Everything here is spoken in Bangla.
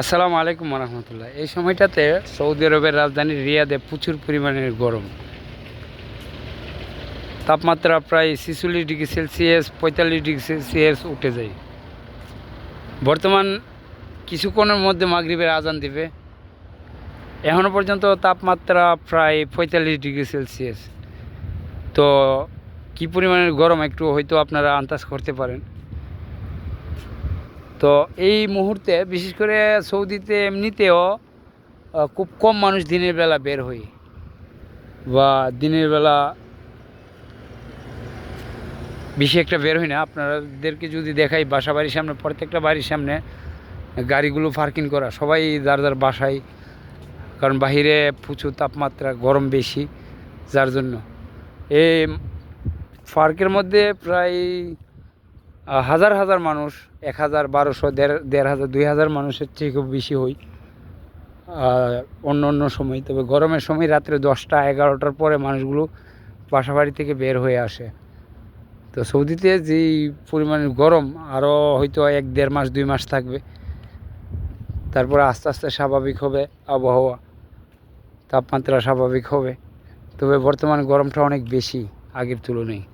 আসসালামু আলাইকুম রহমতুল্লাহ এই সময়টাতে সৌদি আরবের রাজধানী রিয়াদে প্রচুর পরিমাণের গরম। তাপমাত্রা প্রায় ছিচল্লিশ ডিগ্রি সেলসিয়াস, পঁয়তাল্লিশ ডিগ্রি সেলসিয়াস উঠে যায়। বর্তমান কিছুক্ষণের মধ্যে মাগরিবের আজান দিবে। এখনও পর্যন্ত তাপমাত্রা প্রায় পঁয়তাল্লিশ ডিগ্রি সেলসিয়াস। তো কি পরিমাণের গরম একটু হয়তো আপনারা আন্দাজ করতে পারেন। তো এই মুহূর্তে, বিশেষ করে সৌদিতে এমনিতেও খুব কম মানুষ দিনের বেলা বের হয়। বা দিনের বেলা বেশি একটা বের হয় না। আপনাদেরকে যদি দেখাই, বাসা বাড়ির সামনে, প্রত্যেকটা বাড়ির সামনে গাড়িগুলো পার্কিং করা। সবাই যার যার বাসায়, কারণ বাহিরে প্রচুর তাপমাত্রা, গরম বেশি, যার জন্য। এই পার্কের মধ্যে প্রায় হাজার হাজার মানুষ, এক হাজার বারোশো, দেড় দেড় হাজার, দুই হাজার মানুষের থেকেও বেশি হই অন্য অন্য সময়। তবে গরমের সময় রাত্রে দশটা, এগারোটার পরে মানুষগুলো বাসা বাড়ি থেকে বের হয়ে আসে। তো সৌদিতে যেই পরিমাণের গরম আরও হয়তো এক দেড় মাস, দুই মাস থাকবে। তারপরে আস্তে আস্তে স্বাভাবিক হবে আবহাওয়া, তাপমাত্রা স্বাভাবিক হবে। তবে বর্তমানে গরমটা অনেক বেশি আগের তুলনায়।